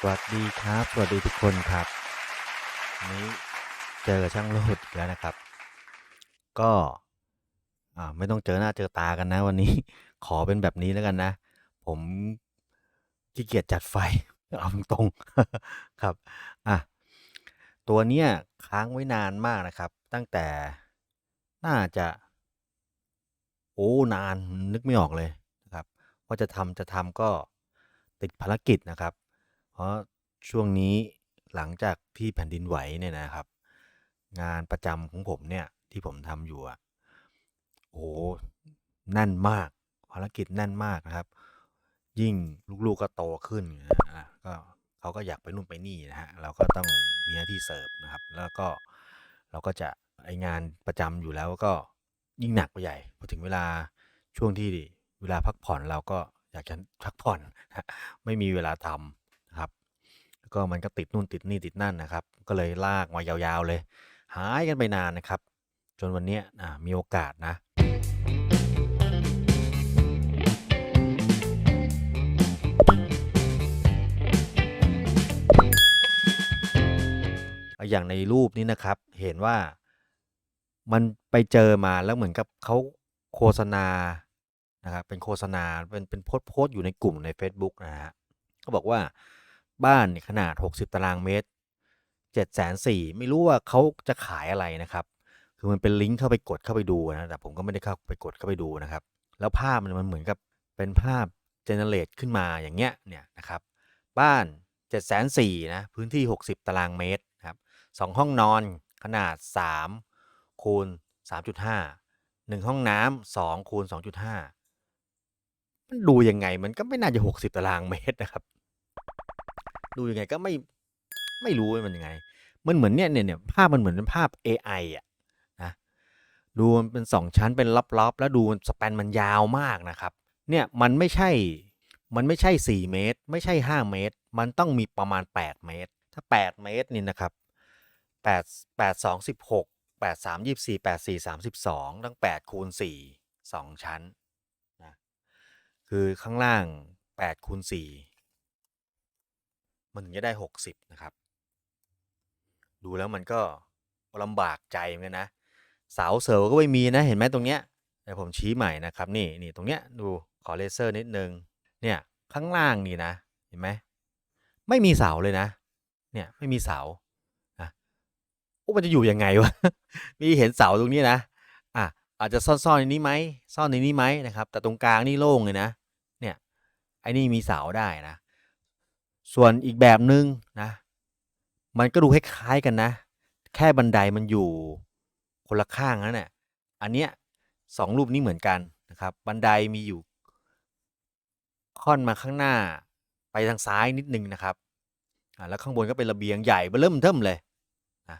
สวัสดีครับ สวัสดีทุกคนครับวันนี้เจอกับช่างโลดแล้วนะครับ ก็ไม่ต้องเจอหน้าเจอตากันนะวันนี้ ขอเป็นแบบนี้แล้วกันนะ ผมขี้เกียจจัดไฟ เอาตรงๆครับ อะ ตัวเนี้ยค้างไว้นานมากนะครับ ตั้งแต่น่าจะ โอ้นานนึกไม่ออกเลยนะครับว่าจะทำจะทำก็ติดภารกิจนะครับ เพราะช่วงนี้หลังจากที่แผ่นดินไหวเนี่ยนะครับ งานประจำของผมเนี่ยที่ผมทำอยู่อะโอ้โหแน่นมากภารกิจแน่นมากนะครับ ยิ่งลูกๆก็โตขึ้นอะก็เขาก็อยากไปนู่นไปนี่นะฮะเราก็ต้องมีหน้าที่เสิร์ฟนะครับ แล้วก็เราก็จะไองานประจำอยู่แล้วก็ยิ่งหนักไปใหญ่พอถึงเวลาช่วงที่เวลาพักผ่อนเราก็อยากจะพักผ่อน ไม่มีเวลาทำนะครับ แล้วก็มันก็ติดนู่นติดนี่ติดนั่นนะครับ ก็เลยลากมายาวๆเลย หายกันไปนานนะครับ จนวันนี้มีโอกาสนะอย่างในรูปนี้นะครับ เห็นว่ามันไปเจอมาแล้วเหมือนกับเขาโฆษณานะครับเป็นโฆษณาเป็นเป็นโพสต์โพสต์อยู่ในกลุ่มใน Facebook นะฮะเขาบอกว่า บ้านขนาด 60 ตารางเมตร7 4 0 0 0ไม่รู้ว่าเขาจะขายอะไรนะครับ คือมันเป็นลิงก์เข้าไปกดเข้าไปดูนะ แต่ผมก็ไม่ได้เข้าไปกดเข้าไปดูนะครับ แล้วภาพมันมันเหมือนกับเป็นภาพเจเนเรตขึ้นมาอย่างเงี้ยเนี่ยนะครับ บ้าน7 4 0 0 0นะ พื้นที่ 60 ตารางเมตรครับสองห้องนอนขนาด 3 คูณ 3.5 1 ห้องน้ำ2คูณ2.5มันดูยังไงมันก็ไม่น่าจะ 60 ตารางเมตรนะครับ ดูยังไงก็ไม่ไม่รู้ว่ามันยังไง มันเหมือนเนี่ยเนี่ยเนี่ยภาพมันเหมือนเป็นภาพ AI อะนะดูมันเป็น2ชั้นเป็นลับๆ แล้วดูสแปนมันยาวมากนะครับ เนี่ยมันไม่ใช่มันไม่ใช่ 4 เมตร ไม่ใช่ 5 เมตร มันต้องมีประมาณ 8 เมตร ถ้า 8 เมตรนี่นะครับ 8 8 2 16 8 3 24 8 4 32 ตั้ง 8 คูณ 4 2 ชั้นนะคือข้างล่าง 8 คูณ 4 มันถึงจะได้ 60 นะครับ ดูแล้วมันก็ลำบากใจเหมือนกันนะเสาเสริก็ไม่มีนะเห็นไหมตรงเนี้ยเดี๋ยวผมชี้ใหม่นะครับนี่นี่ตรงเนี้ยดูขอเลเซอร์นิดนึงเนี่ยข้างล่างนี่นะเห็นไหมไม่มีเสาเลยนะเนี่ยไม่มีเสาอะโอ้มันจะอยู่ยังไงวะมีเห็นเสาตรงนี้นะอะอาจจะซ่อนๆในนี้ไหมซ่อนในนี้ไหมนะครับ แต่ตรงกลางนี่โล่งเลยนะเนี่ยไอ้นี่มีเสาได้นะ ส่วนอีกแบบหนึ่งนะ มันก็ดูคล้ายๆกันนะ แค่บันไดมันอยู่คนละข้างนั่นแหละอันเนี้ยสองรูปนี้เหมือนกันนะครับ บันไดมีอยู่ ค่อนมาข้างหน้าไปทางซ้ายนิดนึงนะครับอ่าแล้วข้างบนก็เป็นระเบียงใหญ่เบ้อเริ่มเทิมเลยนะ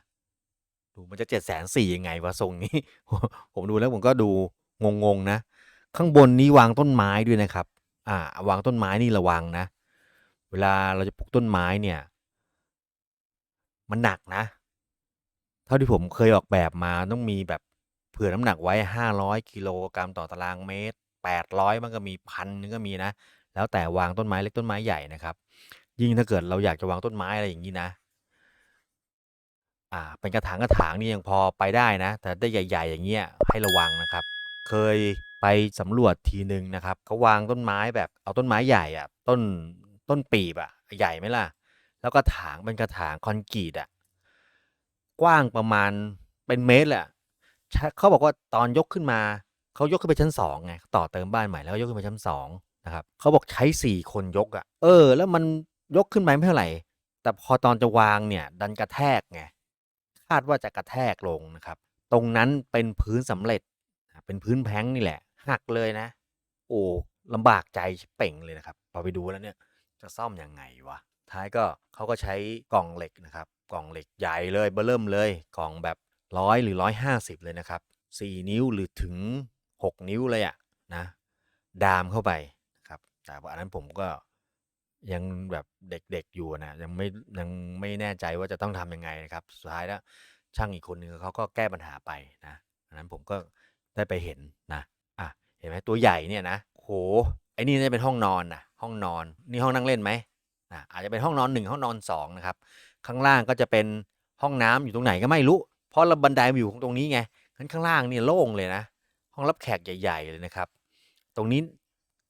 ดูมันจะเจ็ดแสนสี่ยังไงวะทรงนี้ ผมดูแล้วผมก็ดูงงๆนะ ข้างบนนี้วางต้นไม้ด้วยนะครับ อ่าวางต้นไม้นี่ระวังนะ วลาเราจะปลูกต้นไม้เนี่ย มันหนักนะ เท่าที่ผมเคยออกแบบมาต้องมีแบบเผื่อน้ำหนักไว้500กิโลกรัมต่อตารางเมตร800มันก็มีพันนึงก็มีนะ แล้วแต่วางต้นไม้เล็กต้นไม้ใหญ่นะครับ ยิ่งถ้าเกิดเราอยากจะวางต้นไม้อะไรอย่างนี้นะ อ่า เป็นกระถางกระถางนี่ยังพอไปได้นะ แต่ได้ใหญ่ ๆ อย่างเงี้ยให้ระวังนะครับ เคยไปสำรวจทีหนึ่งนะครับเขาวางต้นไม้แบบเอาต้นไม้ใหญ่อะต้น ต้นปีบอะใหญ่ไหมล่ะ แล้วก็ถางเป็นกระถางคอนกรีตอะกว้างประมาณเป็นเมตรแหละเขาบอกว่าตอนยกขึ้นมาเขายกขึ้นไปชั้นสองไงต่อเติมบ้านใหม่แล้วก็ยกขึ้นไปชั้นสองนะครับเขาบอกใช้สี่คนยกอะเออ แล้วมันยกขึ้นไปไม่เท่าไหร่แต่พอตอนจะวางเนี่ย ดันกระแทกไงคาดว่าจะกระแทกลงนะครับ ตรงนั้นเป็นพื้นสำเร็จเป็นพื้นแพงนี่แหละหักเลยนะ โอ้ลำบากใจเป่งเลยนะครับ พอไปดูแล้วเนี่ย จะซ่อมยังไงวะ ท้ายก็เขาก็ใช้กล่องเหล็กนะครับ กล่องเหล็กใหญ่เลยเบอร์เริ่มเลย กล่องแบบร้อยหรือร้อยห้าสิบเลยนะครับสี่นิ้วหรือถึงหกนิ้วเลยอะนะ ดามเข้าไปนะครับ แต่ว่าอันนั้นผมก็ยังแบบเด็กๆอยู่นะยังไม่ยังไม่แน่ใจว่าจะต้องทำยังไงนะครับ สุดท้ายแล้วช่างอีกคนนึงเขาก็แก้ปัญหาไปนะอันนั้นผมก็ได้ไปเห็นนะอะเห็นไหมตัวใหญ่เนี่ยนะโห ไอ้นี่น่าจะเป็นห้องนอนนะห้องนอนนี่ห้องนั่งเล่นไหมอ่าอาจจะเป็นห้องนอนหนึ่งห้องนอนสองนะครับ ข้างล่างก็จะเป็นห้องน้ำอยู่ตรงไหนก็ไม่รู้ เพราะระบันไดมันอยู่ตรงนี้ไงงั้นข้างล่างเนี่ยโล่งเลยนะ ห้องรับแขกใหญ่ ๆ เลยนะครับ ตรงนี้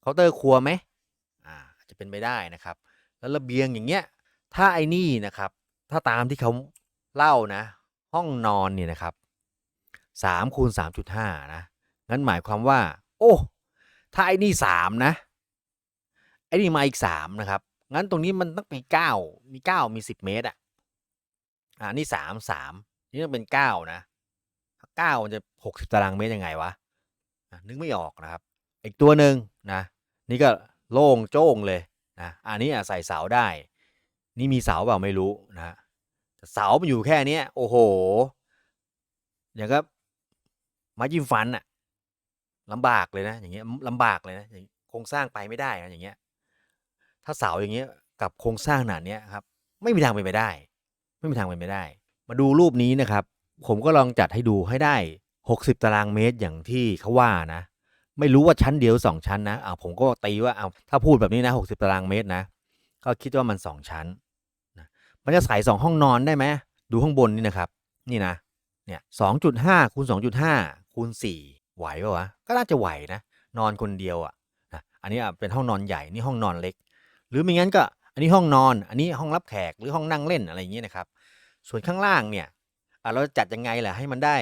เคาน์เตอร์ครัวไหมอ่าจจะเป็นไปได้นะครับ แล้วระเบียงอย่างเงี้ย ถ้าไอ้นี่นะครับ ถ้าตามที่เขาเล่านะ ห้องนอนเนี่ยนะครับสามคูณสามจุดห้านะ งั้นหมายความว่า โอ้ ถ้าไอ้นี่สามนะ ไอ้นี่มาอีกสามนะครับ งั้นตรงนี้มันต้องมีเก้ามีเก้ามีสิบเมตรอะ อ่า นี่สามสามนี่ต้องเป็นเก้านะเก้ามันจะหกสิบตารางเมตรยังไงวะนึกไม่ออกนะครับ อีกตัวหนึ่งนะ นี่ก็โล่งโจ้งเลยนะอันนี้อะใส่เสาได้ นี่มีเสาเปล่าไม่รู้นะเสามันอยู่แค่เนี้ย โอ้โห อย่างก็ม้จิ้มฟันอะ ลำบากเลยนะ อย่างเงี้ยลำบากเลยนะอย่างโครงสร้างไปไม่ได้นะอย่างเงี้ย ถ้าเสาอย่างเงี้ยกับโครงสร้างขนาดเนี้ยครับ ไม่มีทางเป็นไปได้ ไม่มีทางเป็นไปได้ มาดูรูปนี้นะครับ ผมก็ลองจัดให้ดูให้ได้ 60 ตารางเมตรอย่างที่เขาว่านะ ไม่รู้ว่าชั้นเดียวสองชั้นนะอ่าผมก็ตีว่าเอาถ้าพูดแบบนี้นะ 60 ตารางเมตรนะ ก็คิดว่ามันสองชั้นนะมันจะใส่สองห้องนอนได้ไหมดูข้างบนนี่นะครับ นี่นะเนี่ยสองจุดห้าคูณสองจุดห้าคูณสี่ ไหวปะวะ ก็น่าจะไหวนะ นอนคนเดียวอะนะอันนี้อะเป็นห้องนอนใหญ่ นี่ห้องนอนเล็ก หรือไม่งั้นก็ อันนี้ห้องนอน อันนี้ห้องรับแขก หรือห้องนั่งเล่นอะไรอย่างเงี้ยนะครับ ส่วนข้างล่างเนี่ยเราจัดยังไงล่ะให้มันได้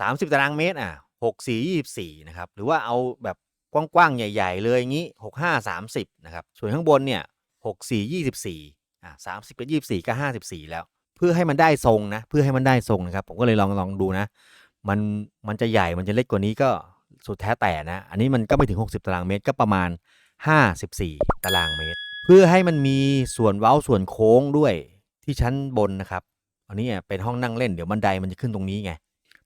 30 ตารางเมตรอะ6 4 24นะครับ หรือว่าเอาแบบกว้างๆใหญ่ ๆ เลยอย่างนี้6 5 30นะครับ ส่วนข้างบนเนี่ย6 4 24อะ30กับ24ก็54แล้ว เพื่อให้มันได้ทรงนะ เพื่อให้มันได้ทรงนะครับ ผมก็เลยลองลองดูนะ มันมันจะใหญ่มันจะเล็กกว่านี้ก็สุดแท้แต่นะ อันนี้มันก็ไม่ถึง 60 ตารางเมตรก็ประมาณ 54 ตารางเมตร เพื่อให้มันมีส่วนเว้าส่วนโค้งด้วยที่ชั้นบนนะครับ อันนี้เป็นห้องนั่งเล่นเดี๋ยวบันไดมันจะขึ้นตรงนี้ไง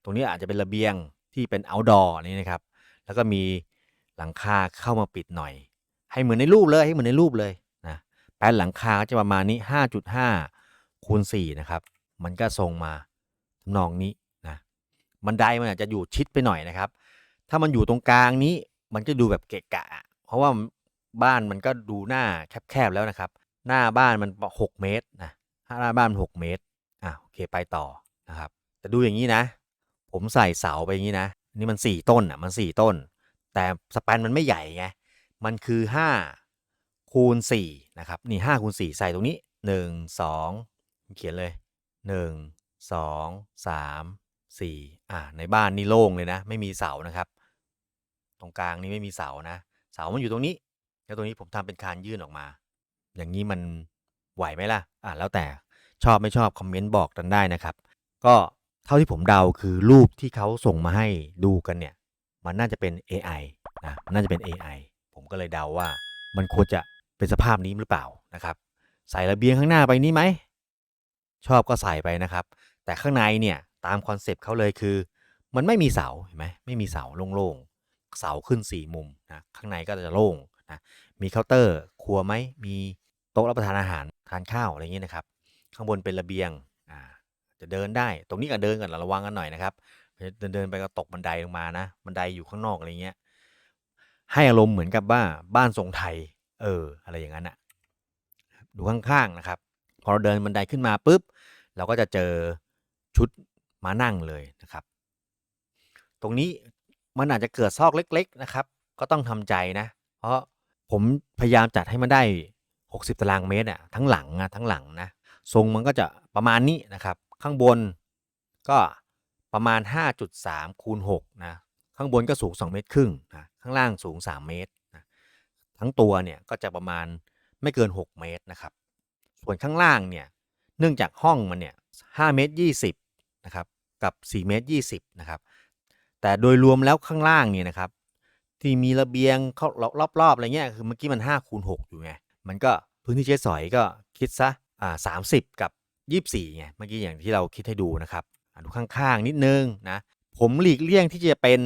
ตรงนี้อาจจะเป็นระเบียงที่เป็น outdoor นี่นะครับ แล้วก็มีหลังคาเข้ามาปิดหน่อย ให้เหมือนในรูปเลยให้เหมือนในรูปเลยนะแปลนหลังคาก็จะประมาณนี้ 5.5คูณ4นะครับ มันก็ทรงมาทำนองนี้ บันไดมันอาจจะอยู่ชิดไปหน่อยนะครับ ถ้ามันอยู่ตรงกลางนี้มันจะดูแบบเกะกะ เพราะว่าบ้านมันก็ดูหน้าแคบๆแล้วนะครับ หน้าบ้านมัน6เมตรนะหน้าบ้านมัน6เมตรอะโอเคไปต่อนะครับ แต่ดูอย่างนี้นะ ผมใส่เสาไปอย่างนี้นะ นี่มัน4ต้นอะมัน4ต้น แต่สแปนมันไม่ใหญ่ไงมันคือ5คูณ4นะครับนี่5คูณ4ใส่ตรงนี้1 2เขียนเลย1 2 3 4อ่าในบ้านนี่โล่งเลยนะ ไม่มีเสานะครับ ตรงกลางนี่ไม่มีเสานะ เสามันอยู่ตรงนี้ แล้วตรงนี้ผมทำเป็นคานยื่นออกมา อย่างนี้มันไหวไหมล่ะ อ่าแล้วแต่ชอบไม่ชอบคอมเมนต์บอกกันได้นะครับ ก็เท่าที่ผมเดาคือรูปที่เขาส่งมาให้ดูกันเนี่ย มันน่าจะเป็น AI นะมันน่าจะเป็น AI ผมก็เลยเดาว่า มันควรจะเป็นสภาพนี้หรือเปล่านะครับ ใส่ระเบียงข้างหน้าไปนี่ไหมชอบก็ใส่ไปนะครับ แต่ข้างในเนี่ย ตามคอนเซปต์เขาเลยคือ มันไม่มีเสาเห็นไหมไม่มีเสาโล่งๆเสาขึ้นสี่มุมนะข้างในก็จะโล่งนะมีเคาน์เตอร์ครัวไหมมีโต๊ะรับประทานอาหารทานข้าวอะไรอย่างเงี้ยนะครับ ข้างบนเป็นระเบียงอ่าจะเดินได้ ตรงนี้ก็เดินกันระวังกันหน่อยนะครับเดินเดินไปก็ตกบันไดลงมานะบันไดอยู่ข้างนอกอะไรเงี้ยให้อารมณ์เหมือนกับว่าบ้านทรงไทย เออ อะไรอย่างนั้นอะดูข้างๆนะครับ พอเราเดินบันไดขึ้นมาปุ๊บ เราก็จะเจอชุด มานั่งเลยนะครับ ตรงนี้มันอาจจะเกิดซอกเล็ก ๆนะครับ ก็ต้องทำใจนะ เพราะผมพยายามจัดให้มันได้ 60 ตารางเมตรอะทั้งหลังอะทั้งหลังนะทรงมันก็จะประมาณนี้นะครับ ข้างบนก็ประมาณ 5.3คูณ6นะข้างบนก็สูง 2 เมตรครึ่งนะข้างล่างสูง 3 เมตรนะทั้งตัวเนี่ยก็จะประมาณไม่เกิน 6 เมตรนะครับ ส่วนข้างล่างเนี่ยเนื่องจากห้องมันเนี่ย5เมตร20 นะครับกับ4เมตร20นะครับแต่โดยรวมแล้วข้างล่างเนี่ยนะครับที่มีระเบียงเขารอบๆอะไรเงี้ยคือเมื่อกี้มัน5คูณ6อยู่ไงมันก็พื้นที่ใช้สอยก็คิดซะอ่า30กับ24ไงเมื่อกี้อย่างที่เราคิดให้ดูนะครับดูข้างๆนิดนึงนะผมหลีกเลี่ยงที่จะเป็น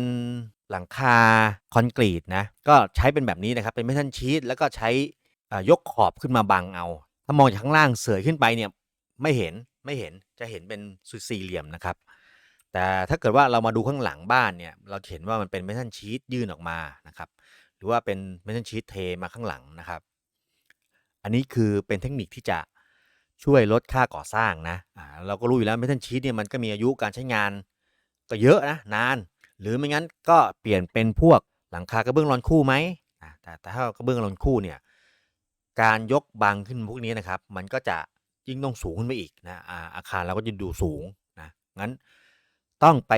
หลังคาคอนกรีตนะก็ใช้เป็นแบบนี้นะครับเป็นเมทัลชีตแล้วก็ใช้ยกขอบขึ้นมาบังเอา ถ้ามองจากข้างล่างเสยขึ้นไปเนี่ยไม่เห็น ไม่เห็นจะเห็นเป็นสี่เหลี่ยมนะครับ แต่ถ้าเกิดว่าเรามาดูข้างหลังบ้านเนี่ยเราจะเห็นว่ามันเป็นเมทัลชีตยื่นออกมานะครับ หรือว่าเป็นเมทัลชีตเทมาข้างหลังนะครับ อันนี้คือเป็นเทคนิคที่จะช่วยลดค่าก่อสร้างนะอ่าเราก็รู้อยู่แล้วเมทัลชีตเนี่ยมันก็มีอายุการใช้งานก็เยอะนะนาน หรือไม่งั้นก็เปลี่ยนเป็นพวกหลังคากระเบื้องรอนคู่ไหมแต่แต่ถ้ากระเบื้องรอนคู่เนี่ยการยกบังขึ้นพวกนี้นะครับ มันก็จะ ยิ่งต้องสูงขึ้นไปอีกนะอาอาคารเราก็จะดูสูงนะงั้นต้องไป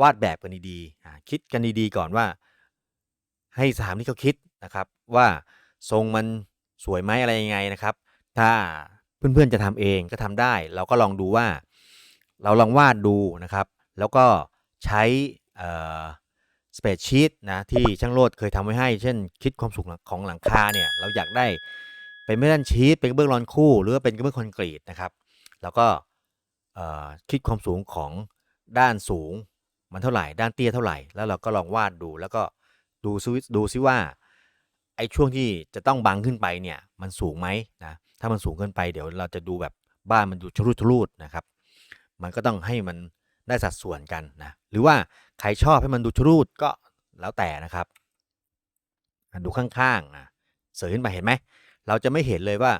วาดแบบกันดีๆคิดกันดีๆก่อนว่า ให้สถานที่เขาคิดนะครับ ว่าทรงมันสวยไหมอะไรยังไงนะครับ ถ้าเพื่อนๆจะทำเองก็ทำได้ เราก็ลองดูว่า เราลองวาดดูนะครับ แล้วก็ใช้สเปซชีตนะที่ช่างโรดเคยทำไว้ให้ เช่นคิดความสูงของหลังคาเนี่ยเราอยากได้ เป็นไม่ด้านชีตเป็นเบื้องรอนคู่ หรือว่าเป็นกระเบื้องคอนกรีตนะครับ แล้วก็คิดความสูงของด้านสูงมันเท่าไหร่ ด้านเตี้ยเท่าไหร่ แล้วเราก็ลองวาดดูแล้วก็ดูซิดูซิว่าไอ้ช่วงที่จะต้องบังขึ้นไปเนี่ยมันสูงไหมนะถ้ามันสูงเกินไปเดี๋ยวเราจะดูแบบบ้านมันดูชรุดชรุดนะครับ มันก็ต้องให้มันได้สัดส่วนกันนะหรือว่าใครชอบให้มันดูชรุดก็แล้วแต่นะครับดูข้างๆนะเสยขึ้นไปเห็นไหม เราจะไม่เห็นเลยว่า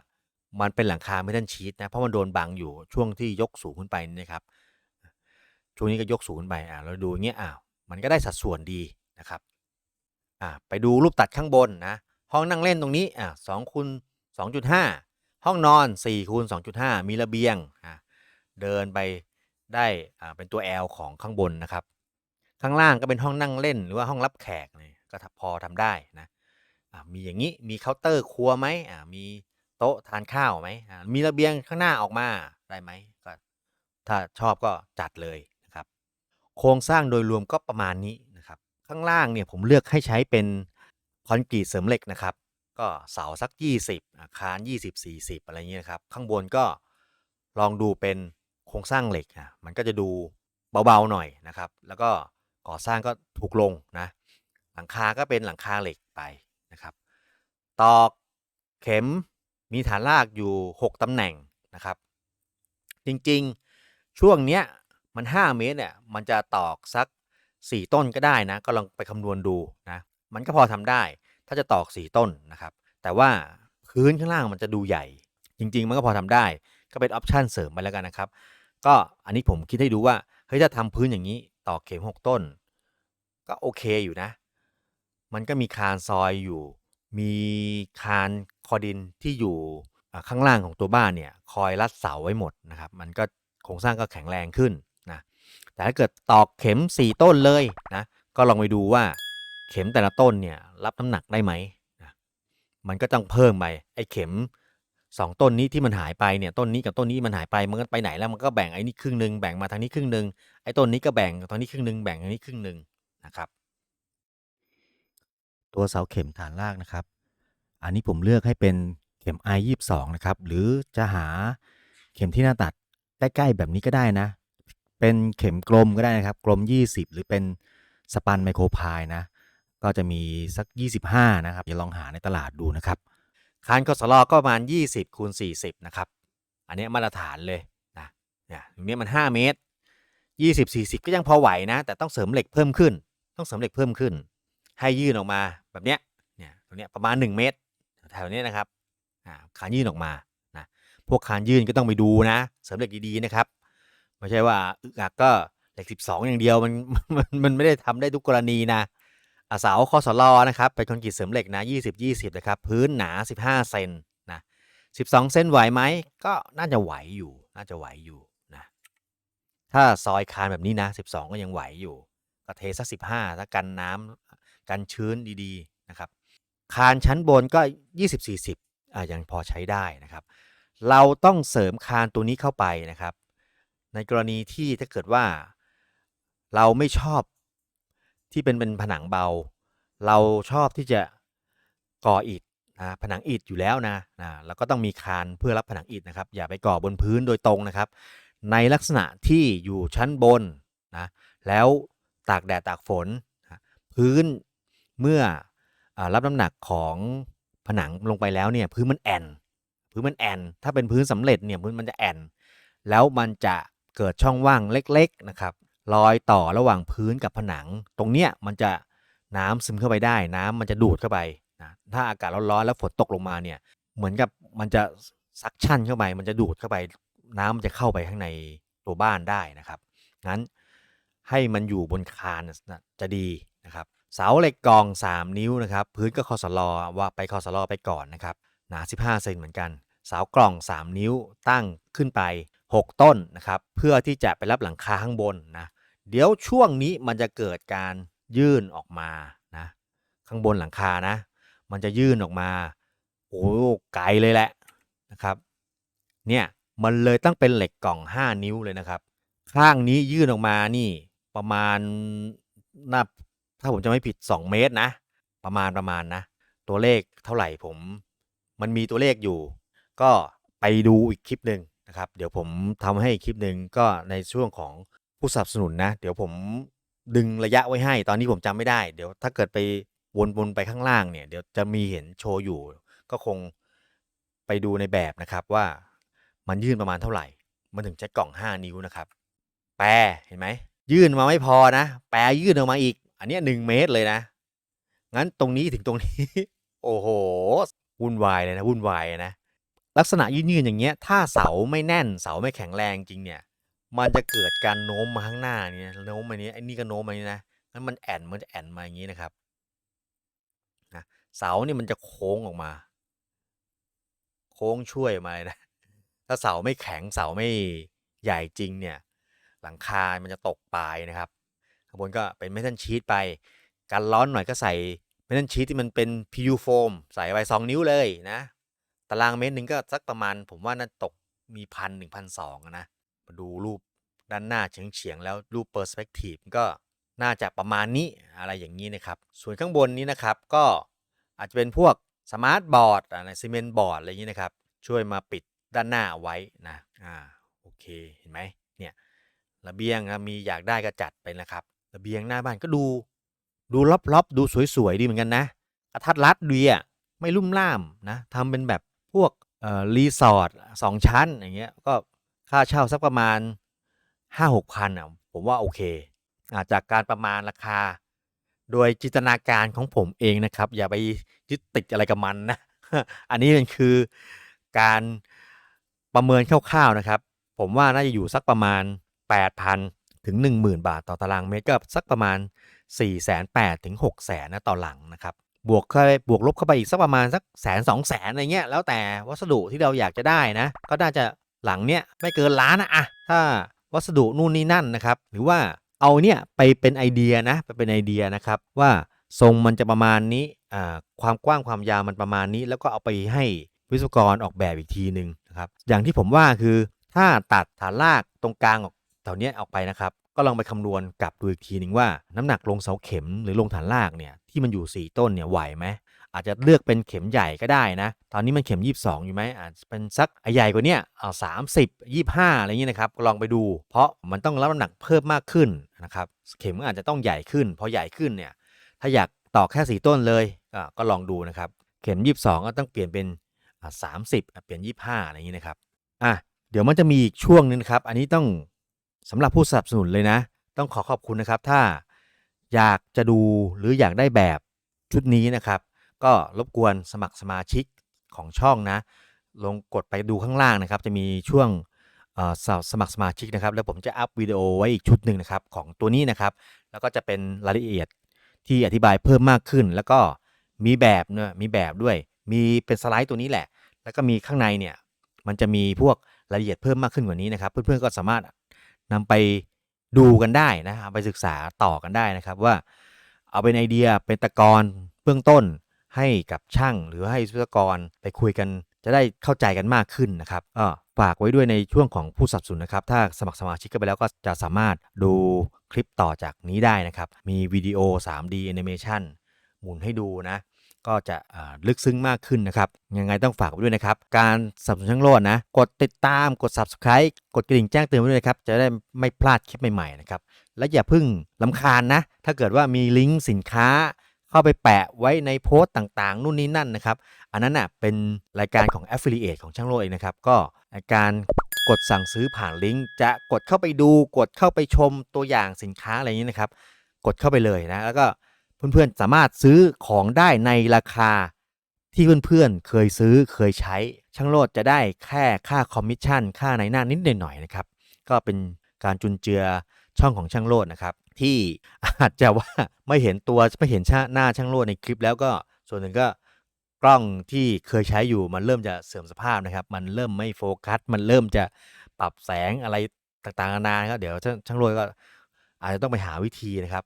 มันเป็นหลังคาไม่ทันชีตนะ เพราะมันโดนบังอยู่ช่วงที่ยกสูงขึ้นไปนะครับ ช่วงนี้ก็ยกสูงขึ้นไปอ่าเราดูอย่างเงี้ยอ้าวมันก็ได้สัดส่วนดีนะครับอ่าไปดูรูปตัดข้างบนนะ ห้องนั่งเล่นตรงนี้อ่าสองคูณสองจุดห้าห้องนอนสี่คูณสองจุดห้ามีระเบียงอ่าเดินไปได้อ่าเป็นตัว L ของข้างบนนะครับ ข้างล่างก็เป็นห้องนั่งเล่นหรือว่าห้องรับแขกนี่ก็พอทำได้นะ มีอย่างนี้มีเคาน์เตอร์ครัวไหมอ่ามีโต๊ะทานข้าวไหมอ่ามีระเบียงข้างหน้าออกมาได้ไหมก็ถ้าชอบก็จัดเลยนะครับ โครงสร้างโดยรวมก็ประมาณนี้นะครับ ข้างล่างเนี่ยผมเลือกให้ใช้เป็นคอนกรีตเสริมเหล็กนะครับ ก็เสาสัก 20 อาคาร 20 40 อะไรเงี้ยครับ ข้างบนก็ลองดูเป็นโครงสร้างเหล็กอะมันก็จะดูเบาๆหน่อยนะครับ แล้วก็ก่อสร้างก็ถูกลงนะ หลังคาก็เป็นหลังคาเหล็กไป ตอกเข็มมีฐานรากอยู่ 6 ตำแหน่งนะครับ จริงๆช่วงเนี้ยมัน 5 เมตรเนี่ยมันจะตอกสัก 4 ต้นก็ได้นะก็ลองไปคำนวณดูนะมันก็พอทำได้ถ้าจะตอก 4 ต้นนะครับ แต่ว่าพื้นข้างล่างมันจะดูใหญ่ จริง ๆ มันก็พอทำได้ก็เป็นออปชันเสริมไปแล้วกันนะครับ ก็อันนี้ผมคิดให้ดูว่าเฮ้ยถ้าทำพื้นอย่างนี้ตอกเข็ม 6 ต้น ก็โอเคอยู่นะ มันก็มีคานซอยอยู่ มีคานคอดินที่อยู่ข้างล่างของตัวบ้านเนี่ยคอยรัดเสาไว้หมดนะครับ มันก็โครงสร้างก็แข็งแรงขึ้นนะแต่ถ้าเกิดตอกเข็ม 4 ต้นเลยนะก็ลองไปดูว่าเข็มแต่ละต้นเนี่ยรับน้ำหนักได้ไหมนะมันก็ต้องเพิ่มไปไอ้เข็ม 2 ต้นนี้ที่มันหายไปเนี่ยต้นนี้กับต้นนี้มันหายไปมันก็ไปไหนแล้วมันก็แบ่งไอ้นี่ครึ่งหนึ่งแบ่งมาทางนี้ครึ่งหนึ่งไอ้ต้นนี้ก็แบ่งตอนนี้ครึ่งหนึ่งแบ่งทางนี้ครึ่งหนึ่งนะครับ ตัวเสาเข็มฐานรากนะครับ อันนี้ผมเลือกให้เป็นเข็ม I 22นะครับ หรือจะหาเข็มที่หน้าตัดใกล้ๆแบบนี้ก็ได้นะ เป็นเข็มกลมก็ได้นะครับ กลม 20 หรือเป็นสปันไมโครพายนะ ก็จะมีสัก 25 นะครับอย่าลองหาในตลาดดูนะครับคานกสลก็ประมาณ 20คูณ40 นะครับ อันนี้มาตรฐานเลยนะเนี่ยตรงนี้มัน 5 เมตร 20 40 ก็ยังพอไหวนะ แต่ต้องเสริมเหล็กเพิ่มขึ้น ต้องเสริมเหล็กเพิ่มขึ้น ให้ยื่นออกมาแบบเนี้ยเนี่ยตรงเนี้ยประมาณ 1 เมตรแถวเนี้ยนะครับอ่าคานยื่นออกมานะพวกคานยื่นก็ต้องไปดูนะเสริมเหล็กดีๆนะครับไม่ใช่ว่าอึกอักก็เหล็ก 12 อย่างเดียวมันมันมันไม่ได้ทำได้ทุกกรณีนะอาสาคอสลอนะครับเป็นคอนกรีตเสริมเหล็กนะ20 20นะครับพื้นหนา 15 เซนนะ12 เซนไหวไหมก็น่าจะไหวอยู่น่าจะไหวอยู่นะถ้าซอยคานแบบนี้นะ 12 ก็ยังไหวอยู่ก็เทสัก15ถ้ากันน้ำ กันชื้นดีๆนะครับ คานชั้นบนก็ 20 40อ่ายังพอใช้ได้นะครับ เราต้องเสริมคานตัวนี้เข้าไปนะครับ ในกรณีที่ถ้าเกิดว่าเราไม่ชอบที่เป็นเป็นผนังเบา เราชอบที่จะก่ออิฐนะผนังอิฐอยู่แล้วนะนะแล้วก็ต้องมีคานเพื่อรับผนังอิฐนะครับ อย่าไปก่อบนพื้นโดยตรงนะครับ ในลักษณะที่อยู่ชั้นบนนะแล้วตากแดดตากฝน พื้น เมื่ออรับน้ำหนักของผนังลงไปแล้วเนี่ยพื้นมันแอนพื้นมันแอนถ้าเป็นพื้นสำเร็จเนี่ยพื้นมันจะแอนแล้วมันจะเกิดช่องว่างเล็กๆนะครับรอยต่อระหว่างพื้นกับผนัง ตรงเนี้ยมันจะน้ำซึมเข้าไปได้ น้ำมันจะดูดเข้าไปนะถ้าอากาศร้อนๆแล้วฝนตกลงมาเนี่ยเหมือนกับมันจะซักชั่นเข้าไป มันจะดูดเข้าไป น้ำมันจะเข้าไปข้างในตัวบ้านได้นะครับงั้นให้มันอยู่บนคานนะจะดีนะครับ เสาเหล็กกอง 3 นิ้วนะครับ พื้นก็คอสลอว่าไปคอสลอไปก่อนนะครับ หนา 15 เซนเหมือนกัน เสากล่อง 3 นิ้วตั้งขึ้นไป 6 ต้นนะครับ เพื่อที่จะไปรับหลังคาข้างบนนะ เดี๋ยวช่วงนี้มันจะเกิดการยื่นออกมานะ ข้างบนหลังคานะ มันจะยื่นออกมา โอ้ไกลเลยแหละนะครับ เนี่ยมันเลยต้องเป็นเหล็กกล่อง 5 นิ้วเลยนะครับ ข้างนี้ยื่นออกมานี่ประมาณหน่าาผมจะไม่ผิด 2 เมตรนะ ประมาณประมาณนะ ตัวเลขเท่าไหร่ผม มันมีตัวเลขอยู่ ก็ไปดูอีกคลิปหนึ่งนะครับ เดี๋ยวผมทำให้คลิปหนึ่งก็ในช่วงของผู้สนับสนุนนะ เดี๋ยวผมดึงระยะไว้ให้ ตอนนี้ผมจำไม่ได้ เดี๋ยวถ้าเกิดไปวนๆไปข้างล่างเนี่ย เดี๋ยวจะมีเห็นโชว์อยู่ ก็คงไปดูในแบบนะครับว่ามันยื่นประมาณเท่าไหร่ มันถึงจะกล่อง 5 นิ้วนะครับ แปรเห็นไหม ยื่นมาไม่พอนะ แปรยื่นออกมาอีก อันนี้หนึ่งเมตรเลยนะ งั้นตรงนี้ถึงตรงนี้ โอ้โห วุ่นวายเลยนะ วุ่นวายนะ ลักษณะยื่นๆอย่างเงี้ย ถ้าเสาไม่แน่น เสาไม่แข็งแรงจริงเนี่ย มันจะเกิดการโน้มมาข้างหน้าเนี่ยโน้มมานี้ไอ้นี่ก็โน้มมานี้นะงั้นมันแอนมันจะแอนมาอย่างนี้นะครับนะเสานี่มันจะโค้งออกมา โค้งช่วยมาเลยนะ ถ้าเสาไม่แข็งเสาไม่ใหญ่จริงเนี่ย หลังคา มันจะตกปลายนะครับ บนก็เป็นเมทัลชีตไป กันร้อนหน่อยก็ใส่เมทัลชีตที่มันเป็น PU โฟมใส่ไป2นิ้วเลยนะ ตารางเมตรหนึ่งก็สักประมาณ ผมว่าน่าตกมีพันหนึ่งพันสองนะ มาดูรูปด้านหน้าเฉียงๆแล้วรูปเปอร์สเปกทีฟก็น่าจะประมาณนี้อะไรอย่างนี้นะครับ ส่วนข้างบนนี้นะครับก็อาจจะเป็นพวกสมาร์ทบอร์ดอะไรซีเมนต์บอร์ดอะไรอย่างนี้นะครับ ช่วยมาปิดด้านหน้าเอาไว้นะอ่าโอเคเห็นไหมเนี่ยระเบียงนะมีอยากได้ก็จัดไปนะครับ ระเบียงหน้าบ้านก็ดู ดูลับๆดูสวยๆดีเหมือนกันนะกระทัดรัดดีอะไม่ลุ่มล่ามนะทำเป็นแบบพวกเอ่อรีสอร์ทสองชั้นอย่างเงี้ยก็ค่าเช่าสักประมาณห้าหกพันอะผมว่าโอเคอาจากการประมาณราคา โดยจินตนาการของผมเองนะครับ อย่าไปยึดติดอะไรกับมันนะอันนี้เป็นคือการประเมินคร่าวๆนะครับ ผมว่าน่าจะอยู่สักประมาณ 8,000 ถึง 10,000 บาทต่อตารางเมตรก็สักประมาณ 4 8 0 0 0ถึง6 0 0 0 0นะต่อหลังนะครับบวกเข้าไปบวกลบเข้าไปอีกสักประมาณสักแสนสองแสนอะไรเงี้ยแล้วแต่วัสดุที่เราอยากจะได้นะ ก็น่าจะหลังเนี้ยไม่เกินล้านนะอะถ้าวัสดุนู่นนี่นั่นนะครับ หรือว่าเอาเนี่ยไปเป็นไอเดียนะไปเป็นไอเดียนะครับว่าทรงมันจะประมาณนี้อ่าความกว้างความยาวมันประมาณนี้ แล้วก็เอาไปให้วิศวกรออกแบบอีกทีหนึ่งนะครับอย่างที่ผมว่าคือถ้าตัดฐานรากตรงกลางออก แถวเนี้ยออกไปนะครับ ก็ลองไปคำนวณกลับดูอีกทีหนึ่งว่าน้ำหนักลงเสาเข็มหรือลงฐานรากเนี่ยที่มันอยู่ 4 ต้นเนี่ยไหวไหมอาจจะเลือกเป็นเข็มใหญ่ก็ได้นะ ตอนนี้มันเข็ม 22 อยู่ไหมอาจจะเป็นสักใหญ่กว่านี้เอาสามสิบยี่ห้าอะไรเงี้ยนะครับลองไปดู เพราะมันต้องรับน้ำหนักเพิ่มมากขึ้นนะครับเข็มอาจจะต้องใหญ่ขึ้นพอใหญ่ขึ้นเนี่ยถ้าอยากต่อแค่สีต้นเลยก็ลองดูนะครับเข็ม 22 ก็ต้องเปลี่ยนเป็นสามสิบเปลี่ยน 25 อะไรอย่างนี้นะครับอะเดี๋ยวมันจะมีอีกช่วงนึงครับ อันนี้ต้อง สำหรับผู้สนับสนุนเลยนะ ต้องขอขอบคุณนะครับ ถ้าอยากจะดูหรืออยากได้แบบชุดนี้นะครับ ก็รบกวนสมัครสมาชิกของช่องนะ ลงกดไปดูข้างล่างนะครับ จะมีช่วงสสมัครสมาชิกนะครับ แล้วผมจะอัพวิดีโอไว้อีกชุดหนึ่งนะครับ ของตัวนี้นะครับ แล้วก็จะเป็นรายละเอียดที่อธิบายเพิ่มมากขึ้น แล้วก็มีแบบเนะมีแบบด้วย มีเป็นสไลด์ตัวนี้แหละ แล้วก็มีข้างในเนี่ยมันจะมีพวกรายละเอียดเพิ่มมากขึ้นกว่านี้นะครับ เพื่อนๆก็สามารถ นำไปดูกันได้นะไปศึกษาต่อกันได้นะครับว่าเอาเป็นไอเดียเป็นตะกอนเบื้องต้นให้กับช่างหรือให้วิศวกรไปคุยกันจะได้เข้าใจกันมากขึ้นนะครับก็ฝากไว้ด้วยในช่วงของผู้สับสนุนนะครับ ถ้าสมัครสมาชิกกันไปแล้วก็จะสามารถดูคลิปต่อจากนี้ได้นะครับ มีวิดีโอ 3D Animation หมุนให้ดูนะ ก็จะลึกซึ้งมากขึ้นนะครับ ยังไงต้องฝากไว้ด้วยนะครับ การสนับสนุนช่างโลดนะ กดติดตามกด subscribe กดกระดิ่งแจ้งเตือนไว้ด้วยนะครับ จะได้ไม่พลาดคลิปใหม่ๆนะครับ และอย่าเพิ่งลำคาญนะ ถ้าเกิดว่ามีลิงก์สินค้าเข้าไปแปะไว้ในโพสต์ต่างๆ นู่นนี่นั่นนะครับ อันนั้นน่ะเป็นรายการของ Affiliate ของช่างโลดเองนะครับ ก็การกดสั่งซื้อผ่านลิงก์จะกดเข้าไปดู กดเข้าไปชมตัวอย่างสินค้าอะไรอย่างนี้นะครับ กดเข้าไปเลยนะ แล้วก็ เพื่อนๆสามารถซื้อของได้ในราคาที่เพื่อนๆเคยซื้อเคยใช้ ช่างโลดจะได้แค่ค่าคอมมิชชั่นค่าในหน้านิดหน่อยนะครับ ก็เป็นการจุนเจือช่องของช่างโลดนะครับ ที่อาจจะว่าไม่เห็นตัวไม่เห็นชาหน้าช่างโลดในคลิปแล้วก็ส่วนหนึ่งก็กล้องที่เคยใช้อยู่มันเริ่มจะเสื่อมสภาพนะครับ มันเริ่มไม่โฟกัส มันเริ่มจะปรับแสงอะไรต่างๆนานาครับเดี๋ยวช่างช่างโลดก็อาจจะต้องไปหาวิธีนะครับ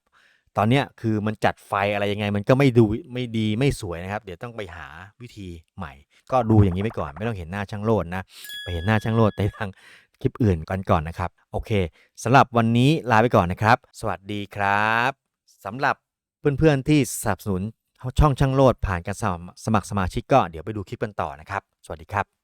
ตอนเนี้ยคือมันจัดไฟอะไรยังไง มันก็ไม่ดูไม่ดีไม่สวยนะครับ เดี๋ยวต้องไปหาวิธีใหม่ ก็ดูอย่างนี้ไปก่อน ไม่ต้องเห็นหน้าช่างโลดนะ ไปเห็นหน้าช่างโลดในทางคลิปอื่นก่อนก่อนนะครับ โอเคสำหรับวันนี้ลาไปก่อนนะครับ สวัสดีครับสำหรับเพื่อนๆที่สนับสนุนช่องช่างโลดผ่านการสมัครสมัครสมาชิกก็เดี๋ยวไปดูคลิปกันต่อนะครับ สวัสดีครับ